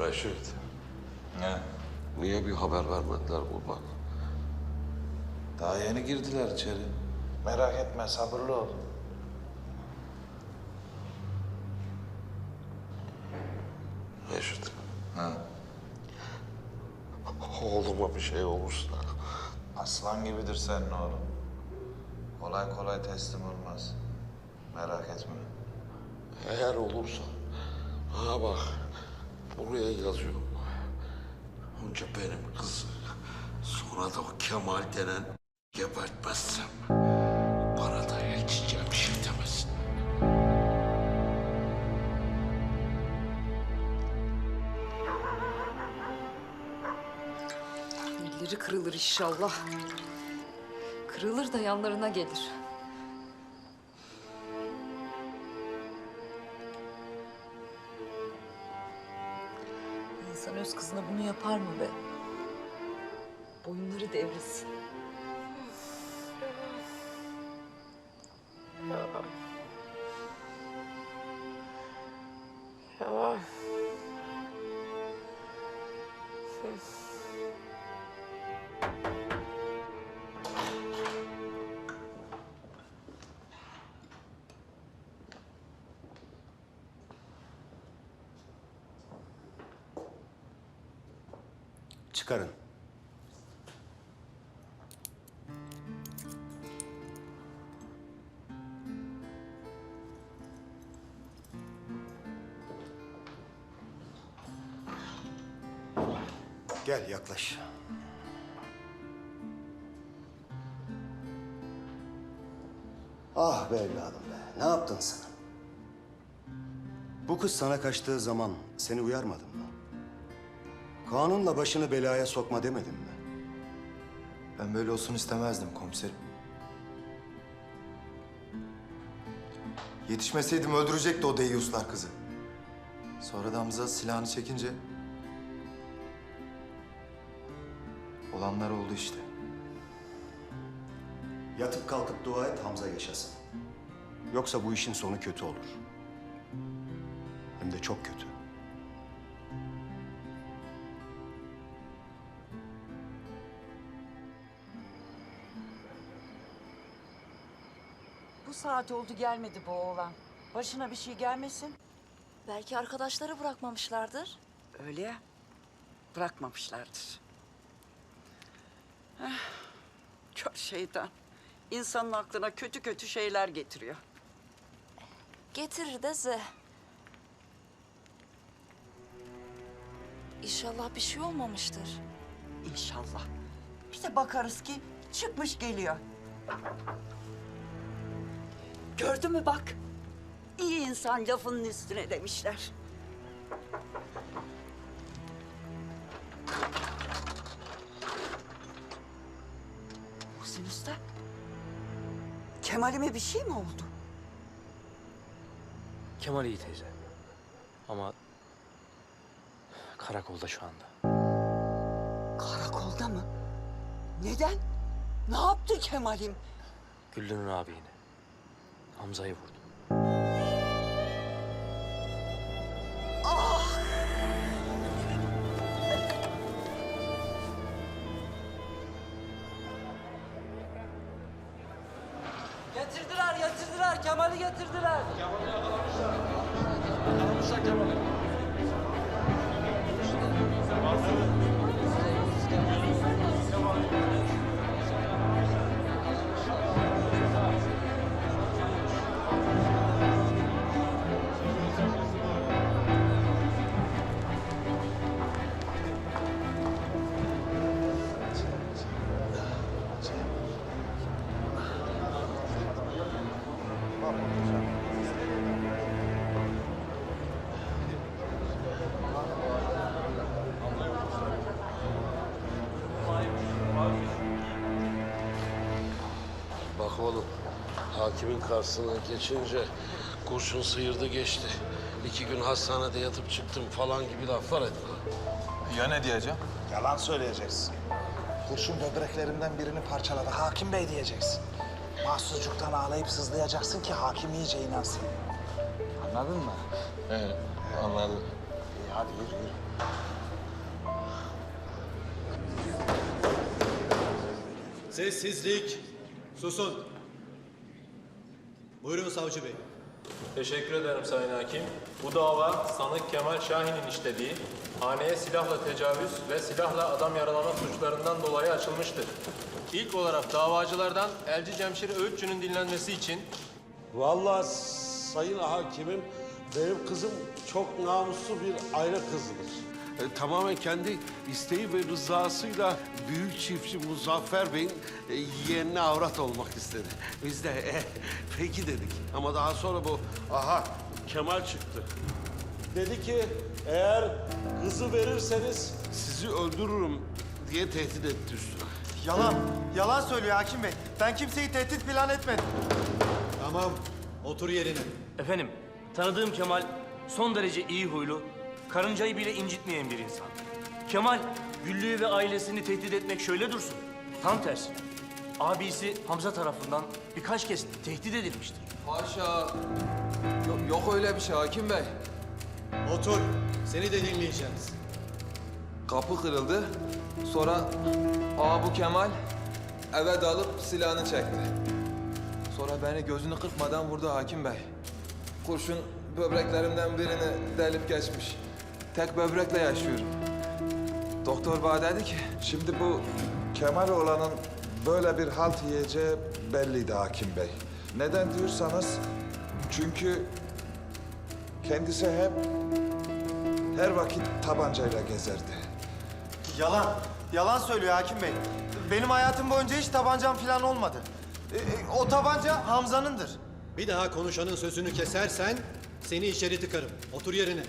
Reşit, Ne? niye bir haber vermediler baba? Daha yeni girdiler içeri. Merak etme, sabırlı ol. Reşit, Ha. oğluma bir şey olursa Aslan gibidir senin oğlum. Kolay kolay teslim olmaz. Merak etme. eğer olursa ha bak buraya yazıyorum. Önce benim kızı sonra da o Kemal denen gebertmezsem bana da bir şey. Elleri kırılır inşallah. Kırılır da yanlarına gelir. Öz kızına bunu yapar mı be? Boyunları devrilsin. Çıkarın. Gel yaklaş. Ah be evladım be. Ne yaptın sen? Bu kız sana kaçtığı zaman seni uyarmadın mı? Kanunla başını belaya sokma demedim mi? Ben böyle olsun istemezdim komiserim. Yetişmeseydim öldürecekti o deyyuslar kızı. Sonra da Hamza silahını çekince... Olanlar oldu işte. Yatıp kalkıp dua et Hamza yaşasın. Yoksa bu işin sonu kötü olur. Hem de çok kötü. Bu saat oldu gelmedi bu oğlan. Başına bir şey gelmesin. Belki arkadaşları bırakmamışlardır. Öyle ya. Bırakmamışlardır. Eh, kör şeytan. İnsanın aklına kötü kötü şeyler getiriyor. Getirir de ze. İnşallah bir şey olmamıştır. İnşallah. Bir de bakarız ki çıkmış geliyor. Gördün mü bak. İyi insan lafının üstüne demişler. Muhsin Usta. Kemal'ime bir şey mi oldu? Kemal iyi teyze. Ama karakolda şu anda. Karakolda mı? Neden? Ne yaptı Kemal'im? Güllü'nün abini. Hamza'yı vurdu. Getirdiler, getirdiler. Kemal'i getirdiler. Bak oğlum, hakimin karşısına geçince kurşun sıyırdı geçti. İki gün hastanede yatıp çıktım falan gibi laflar etme. Ya ne diyeceğim? Yalan söyleyeceksin. Kurşun böbreklerimden birini parçaladı. Hakim bey diyeceksin. Mahsuzcuktan ağlayıp sızlayacaksın ki hakim iyice inansın. Anladın mı? He, anladım. İyi, Hadi yürü yürü. Sessizlik. Susun. Buyurun savcı bey. Teşekkür ederim Sayın Hakim. Bu dava sanık Kemal Şahin'in işlediği haneye silahla tecavüz ve silahla adam yaralama suçlarından dolayı açılmıştır. İlk olarak davacılardan Elci Cemşir Öğütçü'nün dinlenmesi için Vallahi sayın hakimim benim kızım çok namuslu bir aile kızıdır. E, tamamen kendi isteği ve rızasıyla büyük çiftçi Muzaffer Bey'in e, yeğenine avrat olmak istedi. Biz de e, peki dedik. Ama daha sonra bu aha Kemal çıktı. Dedi ki eğer kızı verirseniz sizi öldürürüm diye tehdit etti üstüne. Yalan. Yalan söylüyor hakim bey. Ben kimseyi tehdit plan etmedim. Tamam. Otur yerine. Efendim, tanıdığım Kemal son derece iyi huylu, karıncayı bile incitmeyen bir insan. Kemal, Güllü'yü ve ailesini tehdit etmek şöyle dursun. Tam tersi. Abisi Hamza tarafından birkaç kez tehdit edilmiştir. Haşa. Yok, yok öyle bir şey hakim bey. Otur. Seni de dinleyeceğiz. Kapı kırıldı. Sonra ağa bu Kemal eve dalıp silahını çekti. Sonra beni gözünü kırpmadan vurdu hakim bey. Kurşun böbreklerimden birini delip geçmiş. Tek böbrekle yaşıyorum. Doktor bana dedi ki Şimdi bu Kemal oğlanın böyle bir halt yiyeceği belliydi hakim bey. Neden diyorsanız çünkü kendisi hep her vakit tabancayla gezerdi. Yalan. Yalan söylüyor hakim bey. Benim hayatım boyunca hiç tabancam falan olmadı. E, e, o tabanca Hamza'nındır. Bir daha konuşanın sözünü kesersen seni içeri tıkarım. Otur yerine.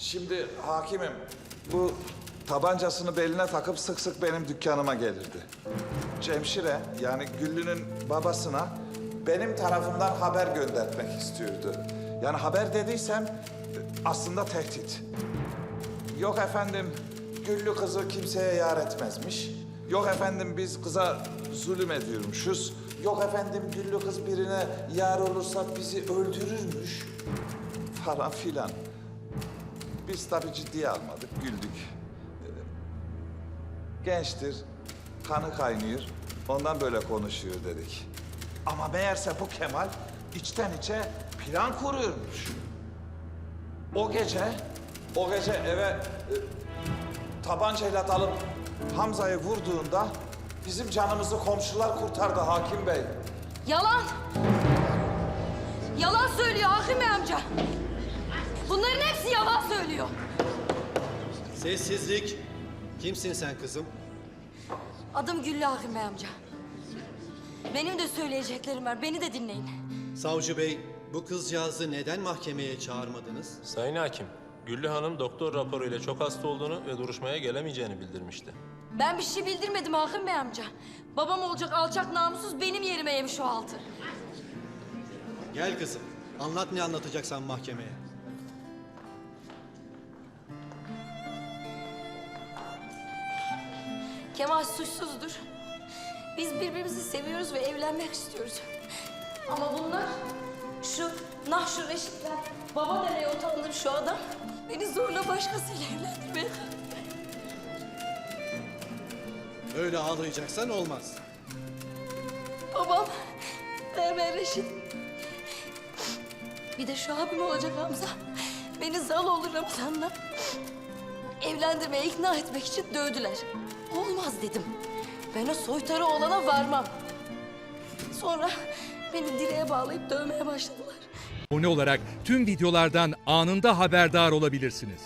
Şimdi hakimim bu tabancasını beline takıp sık sık benim dükkanıma gelirdi. Cemşire yani Güllü'nün babasına benim tarafımdan haber göndermek istiyordu. Yani haber dediysem aslında tehdit. Yok efendim Güllü kızı kimseye yar etmezmiş. Yok efendim biz kıza zulüm ediyormuşuz. Yok efendim Güllü kız birine yar olursa bizi öldürürmüş. Falan filan. Biz tabii ciddiye almadık, güldük. Ee, Gençtir, kanı kaynıyor, ondan böyle konuşuyor dedik. Ama meğerse bu Kemal içten içe plan kuruyormuş. O gece, o gece eve e, tabancayla dalıp Hamza'yı vurduğunda bizim canımızı komşular kurtardı hakim bey. Yalan! Yalan söylüyor Hakim Bey amca. Bunların hepsi yalan söylüyor. Sessizlik. Kimsin sen kızım? Adım Güllü Hakim Bey amca. Benim de söyleyeceklerim var. Beni de dinleyin. Savcı bey, bu kızcağızı neden mahkemeye çağırmadınız? Sayın Hakim, Güllü Hanım doktor raporuyla çok hasta olduğunu ve duruşmaya gelemeyeceğini bildirmişti. Ben bir şey bildirmedim Hakim Bey amca. Babam olacak alçak namussuz benim yerime yemiş o altı. Gel kızım. Anlat ne anlatacaksan mahkemeye. Kemal suçsuzdur. Biz birbirimizi seviyoruz ve evlenmek istiyoruz. Ama bunlar, şu nah şu Reşitler, baba demeye utandım şu adam. Beni zorla başkasıyla evlendirmeye Öyle ağlayacaksan olmaz. Babam, Ömer Reşit. Bir de şu abim olacak Hamza. Beni zal olur Ramazan'la. Evlendirmeye ikna etmek için dövdüler. Olmaz dedim. Ben o soytarı olana varmam. Sonra beni direğe bağlayıp dövmeye başladılar. Abone olarak tüm videolardan anında haberdar olabilirsiniz.